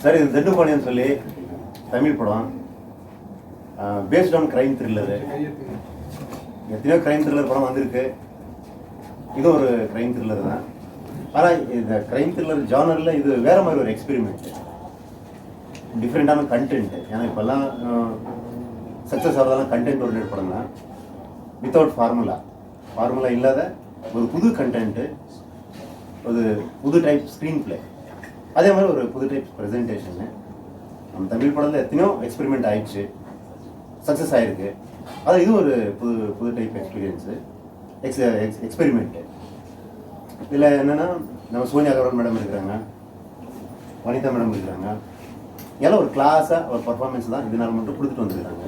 Sir இது தண்டுபாணியம் சொல்லி தமிழ் படம். பேஸ்ட் ஆன் கிரைம் த்ரில்லரு எத்தனையோ கிரைம் த்ரில்லர் படம் வந்திருக்கு. இது ஒரு கிரைம் த்ரில்லர் தான். ஆனால் இந்த கிரைம் த்ரில்லர் ஜானரில் இது வேற மாதிரி ஒரு எக்ஸ்பெரிமெண்ட் டிஃப்ரெண்ட்டான கண்டென்ட் ஏன்னா இப்போல்லாம் சக்ஸஸ் ஆகிறதெல்லாம் கண்டென்ட் ஓரியன்ட் படம் தான். வித்தவுட் ஃபார்முலா ஃபார்முலா இல்லாத ஒரு புது கண்டென்ட்டு ஒரு புது டைப் ஸ்க்ரீன் பிளே அதே மாதிரி ஒரு புது டைப் ப்ரெசன்டேஷனு நம்ம தமிழ் படத்தில் எத்தனையோ எக்ஸ்பெரிமெண்ட் ஆயிடுச்சு. சக்ஸஸ் ஆயிருக்கு. அது இது ஒரு புது புது type experience ex ex experiment இதில் என்னென்னா நம்ம சோனியா கவர்மன் மேடம் இருக்கிறாங்க. வனிதா மேடம் இருக்கிறாங்க. எல்லாம் ஒரு கிளாஸாக ஒரு பர்ஃபார்மன்ஸ் தான் இதனால் மட்டும் கொடுத்துட்டு வந்துருக்காங்க.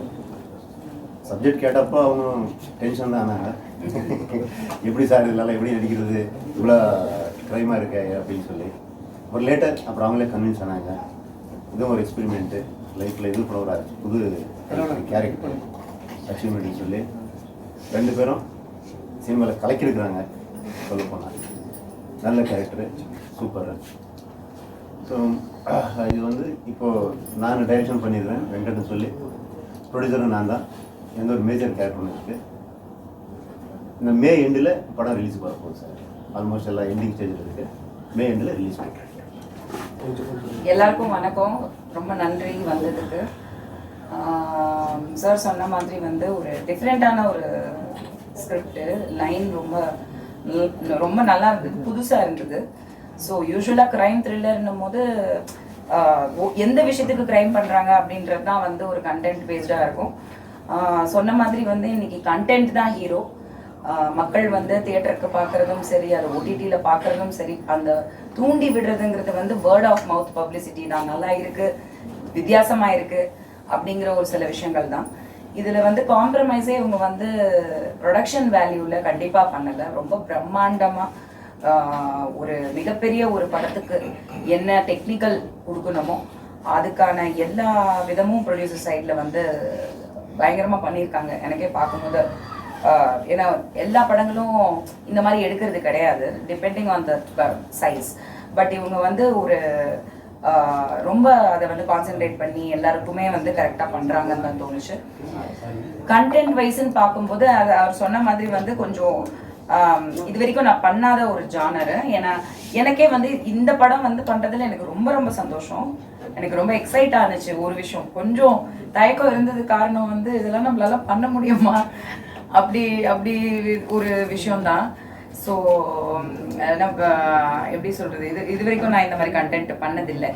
சப்ஜெக்ட் கேட்டப்போ அவங்க டென்ஷன் தான் ஆனாங்க. எப்படி சார் இதெல்லாம் எப்படி நடிக்கிறது? இவ்வளோ க்ரைமாக இருக்கே அப்படின்னு சொல்லி. ஒரு லேட்டர் அப்புறம் அவங்களே கன்வின்ஸ் ஆனாங்க. இதுவும் ஒரு எக்ஸ்பெரிமெண்ட்டு லைஃப்பில் இது கூட ஒரு புது கேரக்டர் அச்சீவ்மெண்ட்னு சொல்லி. ரெண்டு பேரும் சினிமாவில் கலக்கிருக்கிறாங்க. சொல்ல போனால் நல்ல கேரக்டரு சூப்பர் ஸோ இது வந்து இப்போது நான் டைரக்ஷன் பண்ணிடுறேன். வெங்கட்னு சொல்லி. ப்ரொடியூசரும் நான் தான். எந்த ஒரு மேஜர் கேரக்டர் ஒன்று இருக்குது இந்த மே எண்டில் படம் ரிலீஸ் பண்ண போகுது சார் ஆல்மோஸ்ட் எல்லாம் எண்டிங் ஸ்டேஜில் இருக்குது மே எண்டில் ரிலீஸ் பண்ணுறேன் எல்லாருக்கும் வணக்கம். ரொம்ப நன்றி வந்ததுக்கு. சார் சொன்ன மாதிரி வந்து ஒரு டிஃப்ரெண்ட்டான ஒரு ஸ்கிரிப்டு லைன் ரொம்ப ரொம்ப நல்லா இருந்தது. புதுசாக இருந்தது. ஸோ யூஸ்வலாக க்ரைம் த்ரில்லர்னும் போது எந்த விஷயத்துக்கு க்ரைம் பண்ணுறாங்க அப்படின்றது தான் வந்து ஒரு கண்டென்ட் பேஸ்டாக இருக்கும். சொன்ன மாதிரி வந்து இன்னைக்கு கண்டென்ட் தான் ஹீரோ மக்கள் வந்து தியேட்டருக்கு பார்க்குறதும் சரி அது ஓடிடியில் பார்க்குறதும் சரி அந்த தூண்டி விடுறதுங்கிறது வந்து வேர்ட் ஆஃப் மவுத் பப்ளிசிட்டி தான். நல்லா இருக்கு வித்தியாசமாக இருக்கு அப்படிங்கிற ஒரு சில விஷயங்கள் தான். இதில் வந்து காம்ப்ரமைஸே இவங்க வந்து ப்ரொடக்ஷன் வேல்யூவில் கண்டிப்பாக பண்ணலை. ரொம்ப பிரம்மாண்டமாக ஒரு மிகப்பெரிய ஒரு படத்துக்கு என்ன டெக்னிக்கல் கொடுக்கணுமோ அதுக்கான எல்லா விதமும் ப்ரொடியூசர் சைடில் வந்து பயங்கரமாக பண்ணியிருக்காங்க. எனக்கே பார்க்கும்போது ஏன்னா எல்லா படங்களும் இந்த மாதிரி எடுக்கிறது கிடையாது depending on the size but இவங்க வந்து ஒரு ரொம்ப அதை வந்து கான்சென்ட்ரேட் பண்ணி எல்லாருக்குமே வந்து கரெக்டாக பண்ணுறாங்கன்னு தான் தோணுச்சு. கண்டென்ட் வைஸ்ன்னு பார்க்கும்போது அது அவர் சொன்ன மாதிரி வந்து கொஞ்சம் இது வரைக்கும் நான் பண்ணாத ஒரு ஜானரு ஏன்னா எனக்கே வந்து இந்த படம் வந்து பண்ணுறதுல எனக்கு ரொம்ப ரொம்ப சந்தோஷம். எனக்கு ரொம்ப எக்ஸைட் ஆனிச்சு ஒரு விஷயம். கொஞ்சம் தயக்கம் இருந்தது காரணம் வந்து இதெல்லாம் நம்மளால பண்ண முடியுமா? அப்படி அப்படி ஒரு விஷயம்தான். ஸோ நம்ம எப்படி சொல்கிறது இது இது வரைக்கும் நான் இந்த மாதிரி கண்டென்ட் பண்ணதில்லை.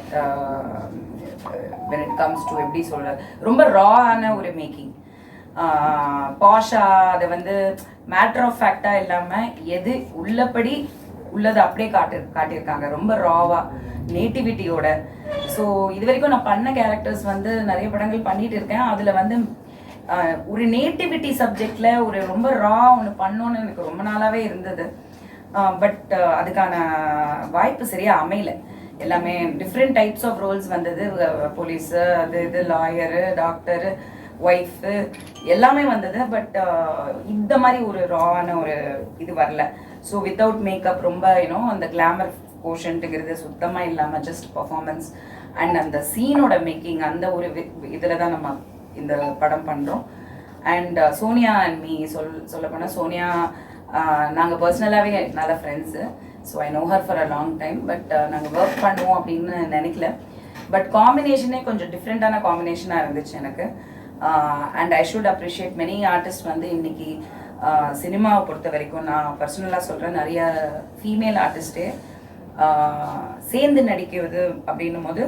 வென் இட் கம்ஸ் டு எப்படி சொல்கிறது ரொம்ப ராவான ஒரு மேக்கிங் பாஷா அதை வந்து மேட்ரு ஆஃப் ஃபேக்டாக இல்லாமல் எது உள்ளபடி உள்ளதை அப்படியே காட்டு காட்டியிருக்காங்க. ரொம்ப ராவாக நேட்டிவிட்டியோட ஸோ இது வரைக்கும் நான் பண்ண கேரக்டர்ஸ் வந்து நிறைய படங்கள் பண்ணிட்டு இருக்கேன். அதில் வந்து ஒரு நேட்டிவிட்டி சப்ஜெக்டில் ஒரு ரொம்ப ரா ஒன்று பண்ணோன்னு எனக்கு ரொம்ப நாளாகவே இருந்தது. பட் அதுக்கான வாய்ப்பு சரியாக அமையல. எல்லாமே டிஃப்ரெண்ட் டைப்ஸ் ஆஃப் ரோல்ஸ் வந்தது. போலீஸு அது இது லாயரு டாக்டரு ஒய்ஃபு எல்லாமே வந்தது. பட் இந்த மாதிரி ஒரு ராவான ஒரு இது வரல. ஸோ வித்தவுட் மேக்கப் ரொம்ப யூனோ அந்த கிளாமர் போர்ஷன்ட்டுங்கிறது சுத்தமாக இல்லாமல் ஜஸ்ட் பர்ஃபார்மன்ஸ் அண்ட் அந்த சீனோட மேக்கிங் அந்த ஒரு இதில் தான் நம்ம இந்த படம் பண்ணுறோம் and uh, Sonia and me சொல் சொல்ல போனால் சோனியா uh, நாங்கள் பர்சனலாகவே நல்ல friends so I know her for a long time but நாங்கள் ஒர்க் பண்ணுவோம் அப்படின்னு நினைக்கல. பட் காம்பினேஷனே கொஞ்சம் டிஃப்ரெண்ட்டான காம்பினேஷனாக இருந்துச்சு எனக்கு. And I should appreciate many artist வந்து இன்னைக்கு uh, சினிமாவை பொறுத்த வரைக்கும் நான் பர்சனலாக சொல்கிறேன் நிறைய ஃபீமேல் ஆர்டிஸ்டே சேர்ந்து நடிக்கிறது அப்படின்னும் போது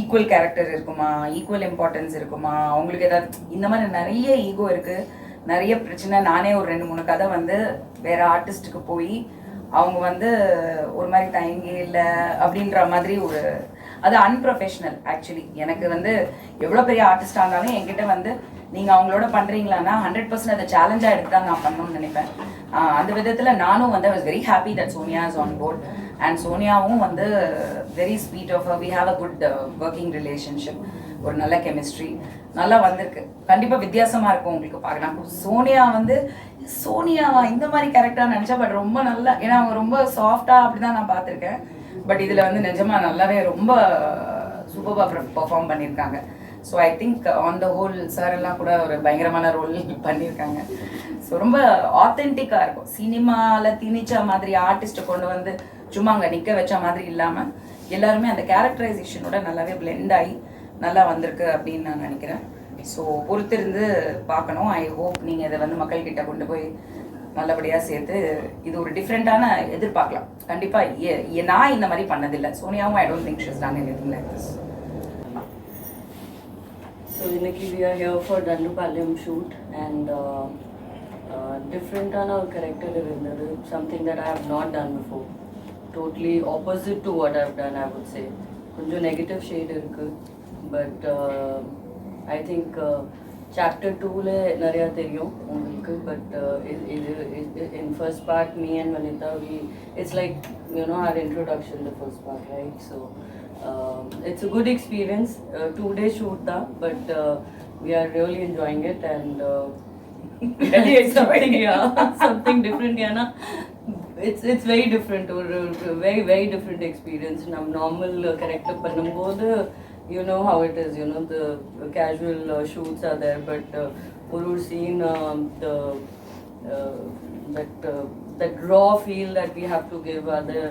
ஈக்குவல் கேரக்டர் இருக்குமா? ஈக்குவல் இம்பார்ட்டன்ஸ் இருக்குமா? அவங்களுக்கு ஏதாவது இந்த மாதிரி நிறைய ஈகோ இருக்கு. நிறைய பிரச்சனை. நானே ஒரு ரெண்டு மூணு கதை வந்து வேற ஆர்டிஸ்ட்டுக்கு போய் அவங்க வந்து ஒரு மாதிரி தயங்கி இல்லை அப்படின்ற மாதிரி ஒரு அது அன்ப்ரொஃபஷனல் ஆக்சுவலி எனக்கு வந்து எவ்வளோ பெரிய ஆர்டிஸ்டாக இருந்தாலும் என்கிட்ட வந்து நீங்கள் அவங்களோட பண்ணுறீங்களான்னா ஹண்ட்ரட் பர்சன்ட் அதை சேலஞ்சாக எடுத்து தான் நான் பண்ணணும்னு நினைப்பேன். அந்த விதத்தில் நானும் வந்து was very happy that Sonia is on board and சோனியாவும் வந்து very sweet of we have a good working relationship ஒரு நல்ல கெமிஸ்ட்ரி நல்லா வந்திருக்கு. கண்டிப்பாக வித்தியாசமாக இருக்கும் உங்களுக்கு பார்க்கலாம். சோனியா வந்து சோனியாவா? இந்த மாதிரி கேரக்டர் நினச்சா பட் ரொம்ப நல்லா ஏன்னா அவங்க ரொம்ப சாஃப்டாக அப்படி தான் நான் பார்த்துருக்கேன். பட் இதில் வந்து நிஜமா நல்லாவே ரொம்ப uh, சூப்பராக பெர்ஃபார்ம் பண்ணியிருக்காங்க. So I think on the whole sir எல்லாம் கூட ஒரு பயங்கரமான ரோல் பண்ணியிருக்காங்க. ஸோ ரொம்ப ஆத்தென்டிக்காக இருக்கும். சினிமாவில் திணிச்ச மாதிரி ஆர்டிஸ்ட்டை கொண்டு வந்து சும்மா அங்கே நிற்க வச்ச மாதிரி இல்லாமல் எல்லாருமே அந்த கேரக்டரைசேஷனோட நல்லாவே பிளெண்ட் ஆகி நல்லா வந்திருக்கு அப்படின்னு நான் நினைக்கிறேன். ஸோ பொறுத்திருந்து பார்க்கணும். ஐ ஹோப் நீங்கள் இதை வந்து மக்கள்கிட்ட கொண்டு போய் நல்லபடியாக சேர்த்து இது ஒரு டிஃப்ரெண்ட்டான எதிர்பார்க்கலாம். கண்டிப்பாக நான் இந்த மாதிரி பண்ணதில்லை. சோனியாவும் I don't think she's done anything like this so Inaki, we are here for Dandupalayam shoot and டிஃப்ரெண்ட்டான ஒரு கேரக்டர் இருந்தது. Something that I have not done before Totally opposite to what I've done, I would say. கொஞ்சம் negative shade இருக்கு but I think chapter டூவில் நிறையா தெரியும் உங்களுக்கு but இது in first part me and Vanitha we it's like you know our introduction the first part right so um, it's a good experience. Uh, two day shoot da, but uh, we are really enjoying it and uh, Really enjoying something, it. yeah, something different, yeah, na? It's it's very different or uh, very very different experience. Nam normal uh, character பண்ணும்போது you know how it is. You know the casual uh, shoots are there, but uh, ஒரு ஒரு scene um, the uh, that uh, that raw feel that we have to give are the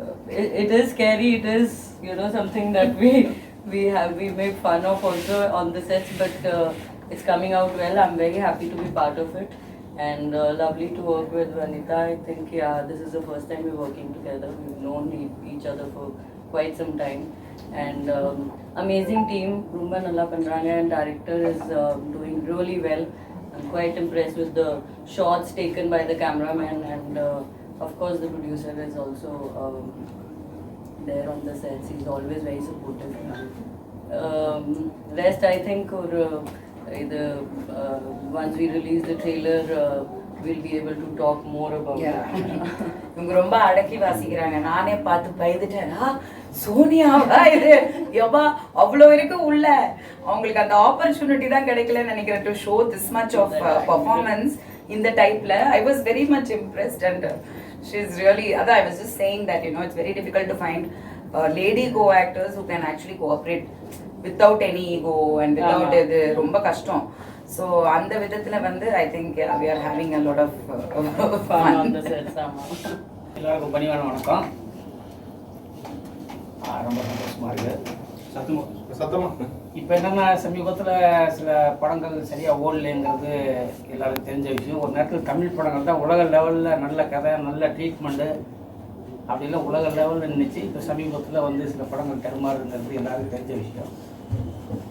uh, it, it is scary. It is you know something that we we have we make fun of also on the sets, but uh, it's coming out well. I'm very happy to be part of it, and uh, lovely to work with Vanita. I think yeah, this is the first time we're working together. We've known each other for quite some time, and um, amazing team. Rumba Nalla Pandranga and director is uh, doing really well. I'm quite impressed with the shots taken by the cameraman and. Uh, of course, the producer is also um, there on the sets. He's always very supportive. Um, rest, I think, or uh, either uh, once we release the trailer, uh, we'll be able to talk more about Yeah. இவங்க ரொம்ப அடக்கி வாசிக்கிறாங்க. நானே பார்த்து பயந்துட்டேன். சோனியாவா இது? எவ்வா அவ்வளோ இருக்கு உள்ள. அவங்களுக்கு அந்த ஆப்பர்ச்சுனிட்டி தான் கிடைக்கலன்னு நினைக்கிறேன் to show this much of performance இந்த டைப்ல I was very much impressed and she is really அதான் I was just saying that you know it's very difficult to find lady co actors who can actually cooperate without any ego and without. இது ரொம்ப கஷ்டம். So அந்த விதத்துல வந்து I think we are having a lot of Fun. on the sets, ஆமா. எல்லாருக்கும் பணிவான வணக்கம். ஆ, ரொம்ப சந்தோஷமா இருக்கு. சத்தமா சத்தமா. இப்போ என்னன்னா சமீபத்தில் சில படங்கள் சரியாக ஓடலைங்கிறது எல்லாருக்கும் தெரிஞ்ச விஷயம். ஒரு நேரத்தில் தமிழ் படங்கள் தான் உலக லெவலில் நல்ல கதை நல்ல ட்ரீட்மெண்ட்டு அப்படிலாம் உலக லெவலில் நின்றுச்சு இப்போ சமீபத்தில் வந்து சில படங்கள் தருமாறுங்கிறது எல்லாருக்கும் தெரிஞ்ச விஷயம்.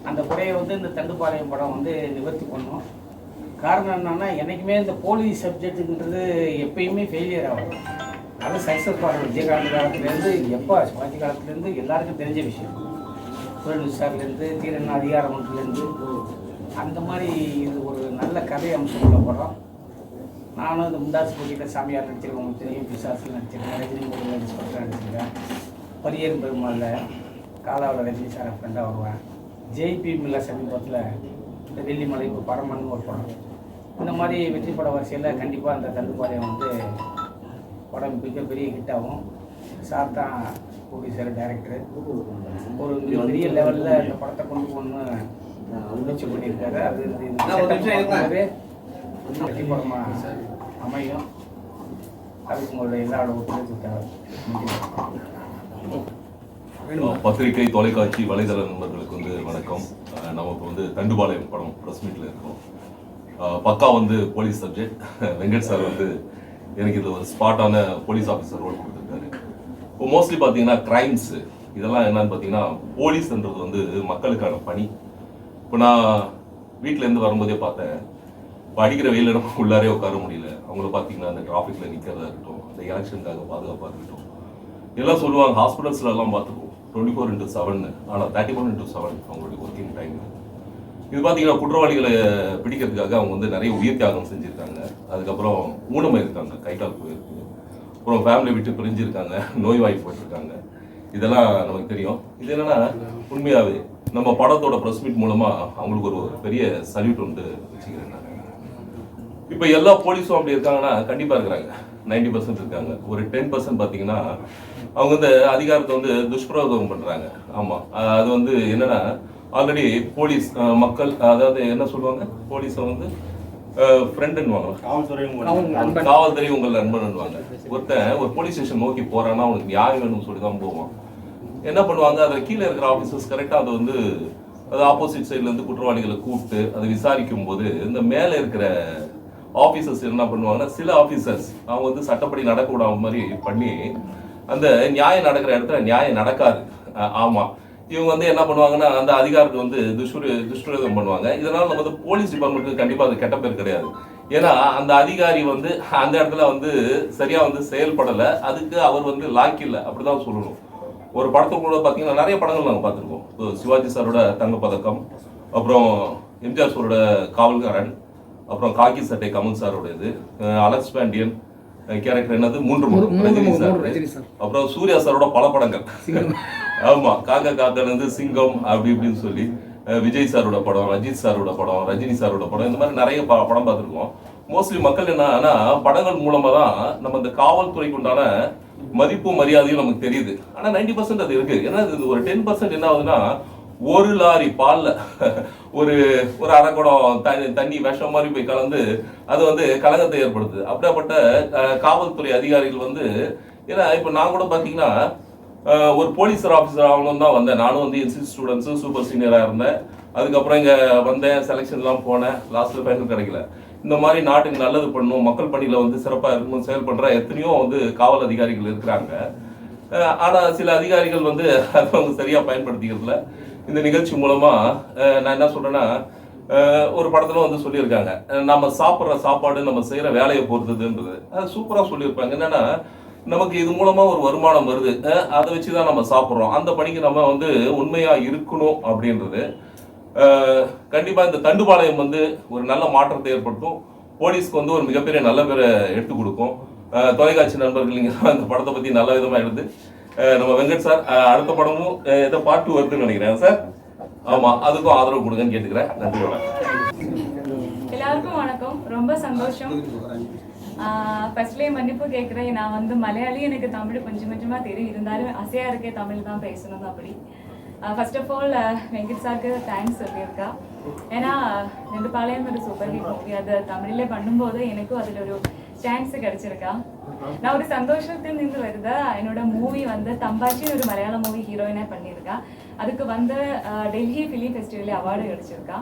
அந்த குறையை வந்து இந்த தண்டுப்பாளையம் படம் வந்து நிவர்த்தி பண்ணோம். காரணம் என்னன்னா என்றைக்குமே இந்த போலீஸ் சப்ஜெக்ட்டுன்றது எப்பயுமே ஃபெயிலியர் ஆகும். அது சக்ஸஸ் பாடல் விஜயகாந்த் காலத்துலேருந்து எப்போ சிவாஜி காலத்துலேருந்து எல்லாருக்கும் தெரிஞ்ச விஷயம். சுரேஷ் சார்லேருந்து தீரன் அதிகாரம் ஒன்றுலேருந்து அந்த மாதிரி இது ஒரு நல்ல கதை அம்சம் உள்ள படம். நானும் இந்த முந்தாஸ் போட்டியில் சாமியார் நடிச்சிருக்கேன் உங்களுக்கு தெரியும் பிசாசில் நடிச்சிருக்கேன் ரஜினி முருகன் இன்ஸ்பெக்டர் நடிச்சிருக்கேன் பரியர் பெருமாளில் காலாவில் ரஜினி சாரை ஃப்ரெண்டாக வருவேன் ஜெய்பிஎம்மில் சமீபத்தில் இந்த வெள்ளிமலை இப்போ பரமன் ஒரு படம். இந்த மாதிரி வெற்றி பட வரிசையில் கண்டிப்பாக அந்த தள்ளுபாளையம் வந்து படம் மிகப்பெரிய ஹிட் ஆகும். சார் தான் ப்ரொடியூசர் டைரக்டர் ஒரு பெரிய லெவலில் இந்த படத்தை கொண்டு போகணும்னு முயற்சி பண்ணியிருக்காரு. அது இந்த அமையும். அதுக்கு உங்களுடைய எல்லா ஒத்துழைப்பு தேவை. பத்திரிகை தொலைக்காட்சி வலைதள நண்பர்களுக்கு வந்து வணக்கம். நம்ம இப்போ வந்து தண்டுபாளையம் படம் ப்ரெஸ் மீட்டில் இருக்கோம். பக்கா வந்து போலீஸ் சப்ஜெக்ட் வெங்கட் சார் வந்து எனக்கு இது ஒரு ஸ்பாட்டான போலீஸ் ஆஃபீஸர் ரோல் கொடுத்துருக்காரு. இப்போ மோஸ்ட்லி பார்த்தீங்கன்னா கிரைம்ஸு இதெல்லாம் என்னன்னு பார்த்தீங்கன்னா போலீஸ்ன்றது வந்து மக்களுக்கான பணி. இப்போ நான் வீட்டிலேருந்து வரும்போதே பார்த்தேன். இப்போ அடிக்கிற வெயில உள்ளாரே உட்கார முடியல. அவங்கள பார்த்தீங்கன்னா அந்த டிராஃபிக்கில் நிற்கிறதா இருக்கட்டும் அந்த எலெக்ஷனுக்காக பாதுகாப்பாக இருக்கட்டும். எல்லாம் சொல்லுவாங்க ஹாஸ்பிட்டல்ஸ்ல எல்லாம் பார்த்துருக்கோம் டுவெண்ட்டி ஃபோர் இன்ட்டு செவன் ஆனால் தேர்ட்டி ஒன் இன்ட்டு செவன் அவங்களுடைய ஒர்க்கிங் டைம் இது பார்த்தீங்கன்னா குற்றவாளிகளை பிடிக்கிறதுக்காக அவங்க வந்து நிறைய உயிர் தியாகம் செஞ்சுருக்காங்க. அதுக்கப்புறம் ஊனமாக இருக்காங்க கை கால் போயிருக்கு அப்புறம் ஃபேமிலி விட்டு பிரிஞ்சிருக்காங்க நோய்வாய் போயிட்டுருக்காங்க இதெல்லாம் நமக்கு தெரியும். இது என்னன்னா உண்மையாகவே நம்ம படத்தோட ப்ரெஸ் மீட் மூலமாக அவங்களுக்கு ஒரு பெரிய சல்யூட் வந்து வச்சுக்கிறேன் நான். இப்போ எல்லா போலீஸும் அப்படி இருக்காங்கன்னா கண்டிப்பா இருக்கிறாங்க. நைன்டி பர்சன்ட் இருக்காங்க. ஒரு டென் பர்சன்ட் பார்த்தீங்கன்னா அவங்க வந்து அதிகாரத்தை வந்து துஷ்பிரயோகம் பண்றாங்க. ஆமா. அஹ் அது வந்து என்னன்னா ஆல்ரெடி போலீஸ் மக்கள் அதாவது என்ன சொல்லுவாங்க? போலீஸை வந்து ஃப்ரெண்டுன்னுவாங்க காவல்துறை உங்கள் நண்பன்னுவாங்க. ஒருத்தன் ஒரு போலீஸ் ஸ்டேஷன் நோக்கி போறான்னா அவனுக்கு நியாயம் வேணும்னு சொல்லி தான் போவான். என்ன பண்ணுவாங்க? அதில் கீழே இருக்கிற ஆஃபீஸர்ஸ் கரெக்டாக அதை வந்து அது ஆப்போசிட் சைட்ல இருந்து குற்றவாளிகளை கூப்பிட்டு அதை விசாரிக்கும் போது இந்த மேலே இருக்கிற ஆஃபீஸர்ஸ் என்ன பண்ணுவாங்கன்னா சில ஆஃபீஸர்ஸ் அவங்க வந்து சட்டப்படி நடக்கக்கூடாத மாதிரி பண்ணி அந்த நியாயம் நடக்கிற இடத்துல நியாயம் நடக்காது. ஆமாம் இவங்க வந்து என்ன பண்ணுவாங்கன்னா அந்த அதிகாரத்தை வந்து துஷ்டு துஷ்பிரயோகம் பண்ணுவாங்க. இதனால் நம்ம வந்து போலீஸ் டிபார்ட்மெண்ட்டுக்கு கண்டிப்பாக அது கெட்ட பேர் கிடையாது. ஏன்னா அந்த அதிகாரி வந்து அந்த இடத்துல வந்து சரியாக வந்து செயல்படலை. அதுக்கு அவர் வந்து லாக் இல்லை. அப்படி தான் சொல்லணும். ஒரு படத்துக்கு கூட பார்த்தீங்கன்னா நிறைய படங்கள் நாங்கள் பார்த்துருக்கோம். இப்போ சிவாஜி சாரோட தங்கப்பதக்கம் அப்புறம் எம்ஜிஆர் சாரோட காவல்காரன் அப்புறம் காக்கி சட்டை கமல் சாரோட இது அஹ் அலெக்ஸ் பாண்டியன் கேரக்டர் என்னது? மூன்று ரஜினி சார். அப்புறம் சூர்யா சாரோட பல படங்கள். ஆமா காக்கா வந்து சிங்கம் அப்படி இப்படின்னு சொல்லி விஜய் சாரோட படம் அஜித் சாரோட படம் ரஜினி சாரோட படம் இந்த மாதிரி நிறைய ப- படம் பார்த்துருக்கோம். மோஸ்ட்லி மக்கள் என்ன ஆனா படங்கள் மூலமா தான் நம்ம இந்த காவல்துறைக்கு உண்டான மதிப்பும் மரியாதையும் நமக்கு தெரியுது. ஆனா 90% பர்சன்ட் அது இருக்கு. ஏன்னா இது ஒரு டென் பர்சன்ட் என்ன ஆகுதுன்னா ஒரு லாரி பால்ல ஒரு ஒரு அரை குடம் தண்ணி தண்ணி விஷம் மாதிரி போய் கலந்து அது வந்து கலகத்தை ஏற்படுத்துது. அப்படியாப்பட்ட காவல்துறை அதிகாரிகள் வந்து ஏன்னா இப்போ நான் கூட பார்த்தீங்கன்னா ஒரு போலீஸ் ஆஃபீஸர் ஆகணும் தான் வந்தேன். நானும் வந்து என்சி ஸ்டூடெண்ட்ஸு சூப்பர் சீனியராக இருந்தேன். அதுக்கப்புறம் இங்கே வந்தேன். செலெக்ஷன்லாம் போனேன். லாஸ்ட்டில் ஃபைனல் கிடைக்கல. இந்த மாதிரி நாட்டுக்கு நல்லது பண்ணணும். மக்கள் பணியில் வந்து சிறப்பாக இருக்கணும் செயல்படுற எத்தனையோ வந்து காவல் அதிகாரிகள் இருக்கிறாங்க. ஆனால் சில அதிகாரிகள் வந்து அதை அவங்க சரியாக பயன்படுத்திக்கிறதுல இந்த நிகழ்ச்சி மூலமா நான் என்ன சொல்றேன்னா ஒரு படத்துல வந்து சொல்லியிருக்காங்க. நம்ம சாப்பிட்ற சாப்பாடு நம்ம செய்யற வேலையை பொறுத்ததுன்றது. அது சூப்பரா சொல்லியிருப்பாங்க. என்னன்னா நமக்கு இது மூலமாக ஒரு வருமானம் வருது. அதை வச்சு தான் நம்ம சாப்பிட்றோம். அந்த பணிக்கு நம்ம வந்து உண்மையாக இருக்கணும் அப்படின்றது. கண்டிப்பாக இந்த தண்டுபாளையம் வந்து ஒரு நல்ல மாற்றத்தை ஏற்படுத்தும். போலீஸ்க்கு வந்து ஒரு மிகப்பெரிய நல்ல பேரை எடுத்து கொடுக்கும். தொலைக்காட்சி நண்பர்கள் நீங்க அந்த படத்தை பற்றி நல்ல விதமாக எடுத்து நம்ம வெங்கட் சார் அடுத்த படமும் அஹ் ஏதோ பாட்டு வருதுன்னு நினைக்கிறேன் சார் ஆமா அதுக்கும் ஆதரவு கொடுங்கன்னு கேட்டுக்கிறேன். நன்றி வணக்கம். எல்லாருக்கும் வணக்கம். ரொம்ப சந்தோஷம். ஃபர்ஸ்ட்லேயே மன்னிப்பு கேட்குறேன். நான் வந்து மலையாளி எனக்கு தமிழ் கொஞ்சம் கொஞ்சமாக தெரியும். இருந்தாலும் அசையாக இருக்கே தமிழ் தான் பேசணும் அப்படி. ஃபர்ஸ்ட் ஆஃப் ஆல் வெங்கட் சாருக்கு தேங்க்ஸ் சொல்லியிருக்கா. ஏன்னா ரெண்டு பாளையம் ஒரு சூப்பர் ஹிட் மூவி அது தமிழிலே பண்ணும்போது எனக்கும் அதில் ஒரு சான்ஸ் கிடைச்சிருக்கா. நான் ஒரு சந்தோஷத்தில் நின்று வருது? என்னோட மூவி வந்து தம்பாச்சி ஒரு மலையாள மூவி ஹீரோயினாக பண்ணியிருக்கா. அதுக்கு வந்து டெல்லி ஃபிலிம் ஃபெஸ்டிவலில் அவார்டு கிடைச்சிருக்கா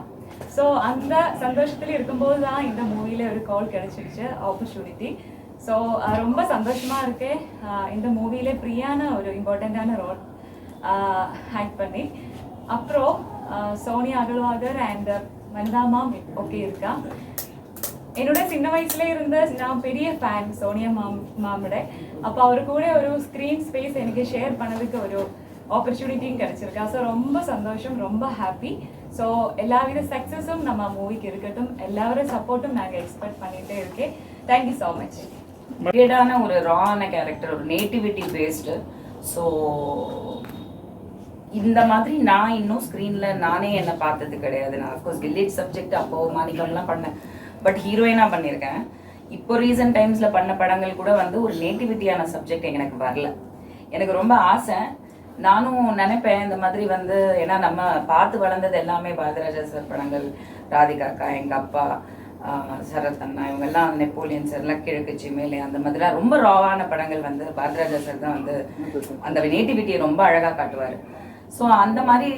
ஸோ அந்த சந்தோஷத்தில் இருக்கும்போது தான் இந்த மூவியில் ஒரு கால் கிடைச்சிருச்சு ஆப்பர்ச்சுனிட்டி ஸோ ரொம்ப சந்தோஷமா இருக்கு. இந்த மூவியில் பிரியான ஒரு இம்பார்ட்டண்ட்டான ரோல் ஆக்ட் பண்ணி. அப்புறம் சோனியா அகர்வாகர் அண்ட் வந்தாமா ஓகே இருக்கா? என்னோட சின்ன வயசுல இருந்த நான் பெரிய ஃபேன் சோனியா மாம் மாமோட. அப்போ அவர் கூட ஒரு ஸ்க்ரீன் ஸ்பேஸ் எனக்கு ஷேர் பண்ணதுக்கு ஒரு ஆப்பர்ச்சுனிட்டியும் கிடைச்சிருக்கா. ஸோ ரொம்ப சந்தோஷம் ரொம்ப ஹாப்பி ஸோ எல்லாவித சக்ஸஸும் நம்ம மூவிக்கு இருக்கட்டும். எல்லாரோட சப்போர்ட்டும் நாங்கள் எக்ஸ்பெக்ட் பண்ணிட்டே இருக்கேன். தேங்க்யூ ஸோ மச் வியர்டான ஒரு ரான கேரக்டர் ஒரு நேட்டிவிட்டி பேஸ்டு ஸோ இந்த மாதிரி நான் இன்னும் ஸ்க்ரீனில் நானே என்ன பார்த்தது கிடையாது. நான் அஃப்கோர்ஸ் வில்லேஜ் சப்ஜெக்ட் அப்போ மாணிக்கம்லாம் பண்ணேன். பட் ஹீரோயினாக பண்ணியிருக்கேன். இப்போ ரீசன்ட் டைம்ஸில் பண்ண படங்கள் கூட வந்து ஒரு நேட்டிவிட்டியான சப்ஜெக்ட் எனக்கு வரல. எனக்கு ரொம்ப ஆசை. நானும் நினைப்பேன் இந்த மாதிரி வந்து ஏன்னா நம்ம பார்த்து வளர்ந்தது எல்லாமே பாரதிராஜா சார் படங்கள். ராதிகா அக்கா எங்கள் அப்பா சரத் அண்ணா இவங்கெல்லாம் நெப்போலியன் சார்லாம் கிழக்கு சிமேலே அந்த மாதிரிலாம் ரொம்ப ராவான படங்கள் வந்து பாரதிராஜா சார் தான் வந்து அந்த நேட்டிவிட்டியை ரொம்ப அழகாக காட்டுவார். ஸோ அந்த மாதிரி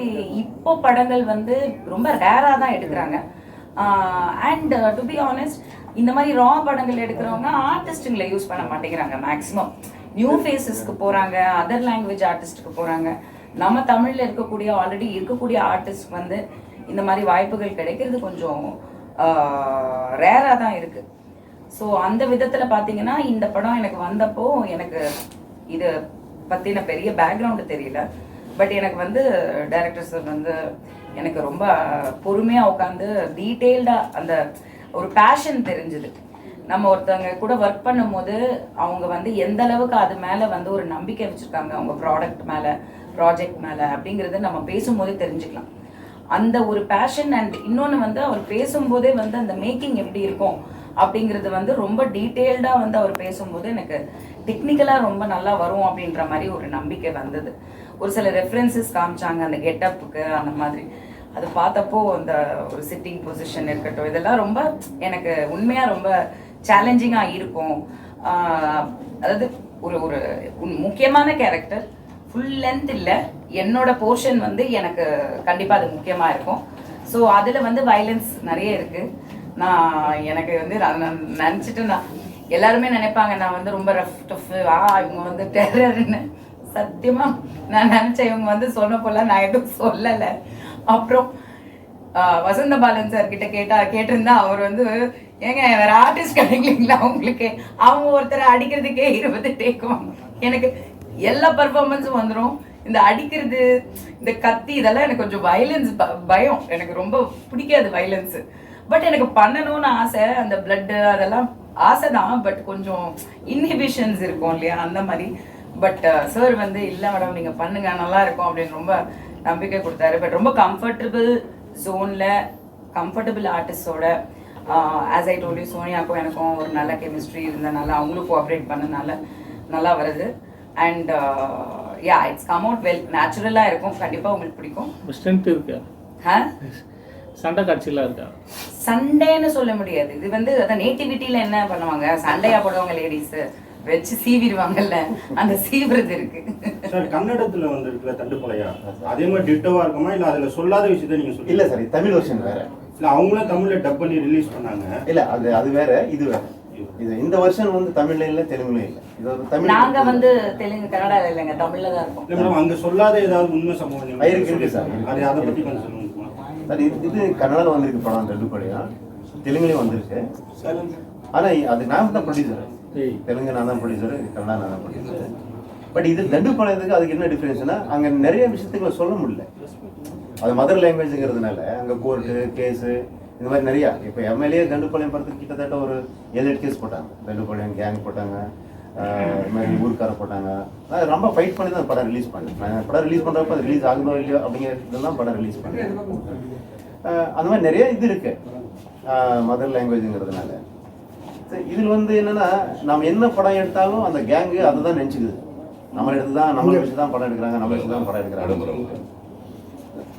இப்போ படங்கள் வந்து ரொம்ப ரேராக தான் எடுக்கிறாங்க. அண்ட் டு பி ஆனஸ்ட் இந்த மாதிரி ரா படங்கள் எடுக்கிறவங்க ஆர்டிஸ்ட்டுங்களை யூஸ் பண்ண மாட்டேங்கிறாங்க மேக்ஸிமம் நியூ ஃபேஸஸ்க்கு போகிறாங்க அதர் லாங்குவேஜ் ஆர்டிஸ்ட்டுக்கு போகிறாங்க நம்ம தமிழில் இருக்கக்கூடிய ஆல்ரெடி இருக்கக்கூடிய ஆர்டிஸ்ட் வந்து இந்த மாதிரி வாய்ப்புகள் கிடைக்கிறது கொஞ்சம் ரேராக தான் இருக்குது ஸோ அந்த விதத்தில் பார்த்தீங்கன்னா இந்த படம் எனக்கு வந்தப்போ எனக்கு இதை பற்றின பெரிய பேக்ரவுண்டு தெரியல. பட் எனக்கு வந்து டைரக்டர் சார் வந்து எனக்கு ரொம்ப பொறுமையாக உட்காந்து டீட்டெயில்டாக அந்த ஒரு பேஷன் தெரிஞ்சுது. நம்ம ஒருத்தவங்க கூட ஒர்க் பண்ணும்போது அவங்க வந்து எந்த அளவுக்கு அது மேலே வந்து ஒரு நம்பிக்கை வச்சுருக்காங்க அவங்க ப்ராடக்ட் மேலே ப்ராஜெக்ட் மேலே அப்படிங்கிறத நம்ம பேசும்போதே தெரிஞ்சுக்கலாம். அந்த ஒரு பேஷன் அண்ட் இன்னொன்று வந்து அவர் பேசும்போதே வந்து அந்த மேக்கிங் எப்படி இருக்கும் அப்படிங்கிறது வந்து ரொம்ப டீட்டெயில்டாக வந்து அவர் பேசும்போது எனக்கு டெக்னிக்கலாக ரொம்ப நல்லா வரும் அப்படின்ற மாதிரி ஒரு நம்பிக்கை வந்தது. ஒரு சில ரெஃபரன்சஸ் காமிச்சாங்க அந்த கெட்டப்புக்கு அந்த மாதிரி. அது பார்த்தப்போ அந்த ஒரு சிட்டிங் பொசிஷன் இருக்கட்டும் இதெல்லாம் ரொம்ப எனக்கு உண்மையாக ரொம்ப சேலஞ்சிங்காக இருக்கும். அதாவது ஒரு ஒரு முக்கியமான கேரக்டர் ஃபுல் லென்த் இல்லை என்னோட போர்ஷன் வந்து எனக்கு கண்டிப்பாக அது முக்கியமாக இருக்கும். ஸோ அதில் வந்து வயலன்ஸ் நிறைய இருக்குது நான் எனக்கு வந்து நான் நினச்சிட்டு நான் எல்லாருமே நினைப்பாங்க நான் வந்து ரொம்ப ரஃப் டஃப் ஆ இவங்க வந்து டெரர்னு சத்தியமாக நான் நினச்சேன் இவங்க வந்து சொன்ன போல நான் எதுவும் சொல்லலை. அப்புறம் வசந்த பாலன் சார் கிட்ட கேட்டா கேட்டிருந்தா அவர் வந்து ஏங்க வேற ஆர்டிஸ்ட் கிடைக்கலீங்களா அவங்களுக்கு அவங்க ஒருத்தரை அடிக்கிறதுக்கே இருபது டேக்குவாங்க எனக்கு எல்லா பர்ஃபார்மன்ஸும் வந்துடும் இந்த அடிக்கிறது இந்த கத்தி இதெல்லாம் எனக்கு கொஞ்சம் வயலன்ஸ் பயம். எனக்கு ரொம்ப பிடிக்காது வயலன்ஸ் பட் எனக்கு பண்ணணும்னு ஆசை அந்த பிளட்டு அதெல்லாம் ஆசை தான். பட் கொஞ்சம் இன்ஹிபிஷன்ஸ் இருக்கும் இல்லையா? அந்த மாதிரி. பட் சார் வந்து இல்லை மேடம் நீங்கள் பண்ணுங்க நல்லா இருக்கும் அப்படின்னு ரொம்ப நம்பிக்கை கொடுத்தாரு. பட் ரொம்ப கம்ஃபர்டபுள் ஜோனில் கம்ஃபர்டபுள் ஆர்டிஸ்டோட ஆஸ் ஐ டோல்யூ சோனியாக்கும் எனக்கும் ஒரு நல்ல கெமிஸ்ட்ரி இருந்தனால அவங்களும் கோஆப்ரேட் பண்ணனால நல்லா வருது. And yeah it's come out well நேச்சுரலாக இருக்கும். கண்டிப்பாக உங்களுக்கு பிடிக்கும். ஸ்ட்ரென்த் இருக்கா? சண்டை காட்சியெல்லாம் இருக்கா? சண்டேன்னு சொல்ல முடியாது. இது வந்து அதான் நேட்டிவிட்டியில என்ன பண்ணுவாங்க? சண்டையா போடுவாங்க லேடிஸ் வச்சு சீவிடுவாங்கல்ல? அந்த சீவுறது இருக்கு. சார் கன்னடத்துல வந்திருக்குல தண்டுப்பழையா அதே மாதிரி டிட்டோவா இருக்குமா? இல்ல அதுல சொல்லாத விஷயத்த நீங்க சொல்லி இல்ல சார் இது தமிழ் வெர்ஷன் வேற. இல்ல அவங்களும் தமிழ்ல டப் பண்ணி ரிலீஸ் பண்ணாங்க. இல்ல அது அது வேற இது வேற. இது இந்த வருஷன் வந்து தமிழ்ல இல்ல தெலுங்குல இல்ல. இது ஒரு தமிழ் நாங்க வந்து தெலுங்கு கன்னடா இல்லைங்க தமிழ்ல தான் இருக்கோம். இல்ல மேடம் அங்க சொல்லாத ஏதாவது உண்மை சம்பவம் இருக்கு, இருக்கு சார். அது அதை பத்தி கொஞ்சம் சொல்லுங்க சார் இது இது கன்னடால வந்திருக்கு படம் ரெண்டு படையா தெலுங்குலயும் வந்திருக்கு. ஆனா அது நான் தான் ப்ரொடியூசர் தெலுங்கு நான் தான் ப்ரொடியூசர் கன்னடா நான் தான் ப்ரொடியூசர் பட் இது தண்டு படத்துக்கு அதுக்கு என்ன டிஃபரன்ஸ்னா அங்கே நிறைய விஷயத்துக்களை சொல்ல முடியல. அது மதர் லாங்குவேஜுங்கிறதுனால அங்கே கோர்ட்டு கேஸு இந்த மாதிரி நிறையா. இப்போ எம்எல்ஏ தண்டுப்பாளையம் படத்துக்கு கிட்டத்தட்ட ஒரு ஏழு எட்டு கேஸ் போட்டாங்க. தண்டுப்பாளையம் கேங் போட்டாங்க இது மாதிரி ஊருக்கார போட்டாங்க. நான் ரொம்ப ஃபைட் பண்ணி தான் படம் ரிலீஸ் பண்ணேன். நான் படம் ரிலீஸ் பண்ணுறப்ப அது ரிலீஸ் ஆகுதோ இல்லையோ அப்படிங்கிறதெல்லாம் படம் ரிலீஸ் பண்ணேன். அந்த மாதிரி நிறைய இது இருக்கு. மதர் லாங்குவேஜுங்கிறதுனால இதில் வந்து என்னன்னா நம்ம என்ன படம் எடுத்தாலும் அந்த கேங்கு அதை தான் நினச்சிக்குது. நம்ம எடுத்து தான் நம்மளை வச்சு தான் படம் எடுக்கிறாங்க நம்ம வச்சு தான் படம் எடுக்கிறாங்க.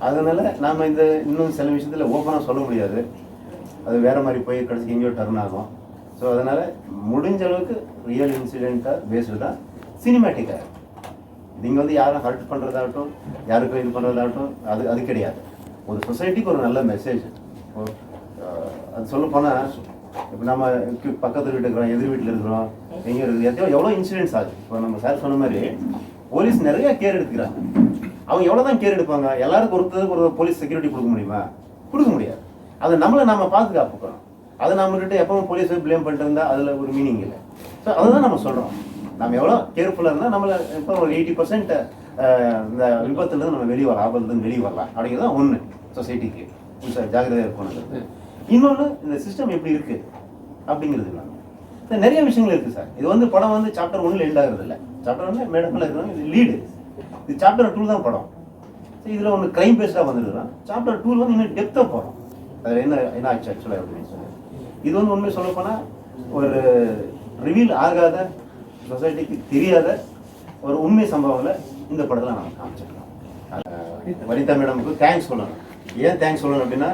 அதனால நாம இந்த இன்னும் சில விஷயத்துல ஓப்பனாக சொல்ல முடியாது. அது வேற மாதிரி போய் கடைசிக்கு எங்கேயோ டர்ன் ஆகும். ஸோ அதனால முடிஞ்ச அளவுக்கு ரியல் இன்சிடென்ட்டாக பேஸ்டு தான் சினிமேட்டிக்காக நீங்கள் வந்து யாரும் ஹர்ட் பண்ணுறதாகட்டும் யாருக்கும் இது பண்ணுறதாகட்டும் அது அது கிடையாது. ஒரு சொசைட்டிக்கு ஒரு நல்ல மெசேஜ் அது சொல்ல போனால் இப்போ நம்ம பக்கத்து வீட்டு இருக்கிறோம் எதிர் வீட்டில் இருக்கிறோம் எங்கே இருக்குது எத்தனை எவ்வளோ இன்சிடென்ட்ஸ் ஆகுது இப்போ நம்ம சார் சொன்ன மாதிரி போலீஸ் நிறைய கேர் எடுத்துக்கிறாங்க. அவங்க எவ்வளோ தான் கேர் எடுப்பாங்க? எல்லாருக்கும் ஒருத்தருக்கு ஒரு போலீஸ் செக்யூரிட்டி கொடுக்க முடியுமா? கொடுக்க முடியாது. அதை நம்மளை நம்ம பாதுகாப்புக்கிறோம் அதை நம்மகிட்ட எப்பவும் போலீஸ் ப்ளேம் பண்ணிட்டு இருந்தால் அதில் ஒரு மீனிங் இல்லை. ஸோ அதுதான் நம்ம சொல்கிறோம் நம்ம எவ்வளோ கேர்ஃபுல்லாக இருந்தால் நம்மளை இப்போ ஒரு எயிட்டி பர்சன்ட் இந்த விபத்துலேருந்து நம்ம வெளியே வரலாம் ஆபத்துலேருந்து வெளியே வரலாம். அப்படிங்கிறது ஒன்று சொசைட்டிக்கு ஜாகிரதையாக இருக்கணுங்கிறது இன்னொன்று இந்த சிஸ்டம் எப்படி இருக்குது அப்படிங்கிறது இல்லாமல் நிறைய விஷயங்கள் இருக்குது சார் இது வந்து படம் வந்து சாப்டர் ஒன்றில் எண்ட் ஆகுறது இல்லை சாப்டர் ஒன்று மேடமில் இருக்கிறாங்க இது லீடு இது சாப்டர் டூ தான் படம். ஸோ இதில் ஒன்று க்ரைம் பேஸ்டாக வந்துருக்குறான் சாப்டர் டூவில் வந்து இன்னும் டெப்த்தாக போகிறோம் அதில் என்ன என்ன ஆச்சு ஆக்சுவலாக அப்படின்னு சொல்லி இது வந்து உண்மையை சொல்லப்போனால் ஒரு ரிவீல் ஆகாத சொசைட்டிக்கு தெரியாத ஒரு உண்மை சம்பவங்களை இந்த படத்தில் நாங்கள் காமிச்சிருக்கோம். வனிதா மேடமுக்கு தேங்க்ஸ் சொல்லணும். ஏன் தேங்க்ஸ் சொல்லணும் அப்படின்னா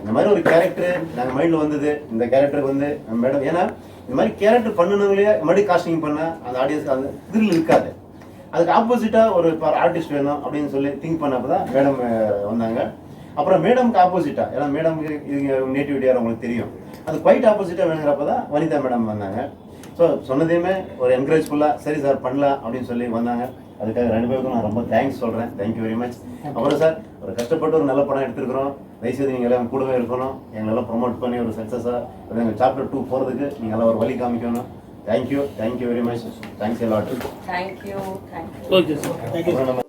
இந்த மாதிரி ஒரு கேரக்டர் நாங்கள் மைண்டில் வந்தது. இந்த கேரக்டருக்கு வந்து மேடம் ஏன்னா இந்த மாதிரி கேரக்டர் பண்ணணுங்களே மறுபடியும் காஸ்டிங் பண்ணால் அந்த ஆடியன்ஸ்க்கு அந்த திரில் இருக்காது. அதுக்கு ஆப்போசிட்டாக ஒரு ஆர்டிஸ்ட் வேணும் அப்படின்னு சொல்லி திங்க் பண்ணப்போ தான் மேடம் வந்தாங்க. அப்புறம் மேடம்க்கு ஆப்போசிட்டாக ஏன்னா மேடம்க்கு இது நேட்டிவிட்டியாக உங்களுக்கு தெரியும். அது குவைட் ஆப்போசிட்டாக வேணுங்கிறப்ப தான் வனிதா மேடம் வந்தாங்க. ஸோ சொன்னதையுமே ஒரு என்கரேஜ்ஃபுல்லாக சரி சார் பண்ணலாம் அப்படின்னு சொல்லி வந்தாங்க. அதுக்காக ரெண்டு பேருக்கும் நான் ரொம்ப தேங்க்ஸ் சொல்கிறேன் தேங்க்யூ வெரி மச் அப்புறம் சார் ஒரு கஷ்டப்பட்டு ஒரு நல்ல படம் எடுத்துருக்குறோம். தயவுசெய்து நீங்கள் எல்லாம் கூடவே இருக்கணும். எங்களெல்லாம் ப்ரொமோட் பண்ணி ஒரு சக்ஸஸாக எங்கள் சாப்டர் டூ போகிறதுக்கு நீங்கள் எல்லாம் ஒரு வழி காமிக்கணும். Thank you thank you very much thanks எல்லாட்டும் thank you thank you okay sir நம்ம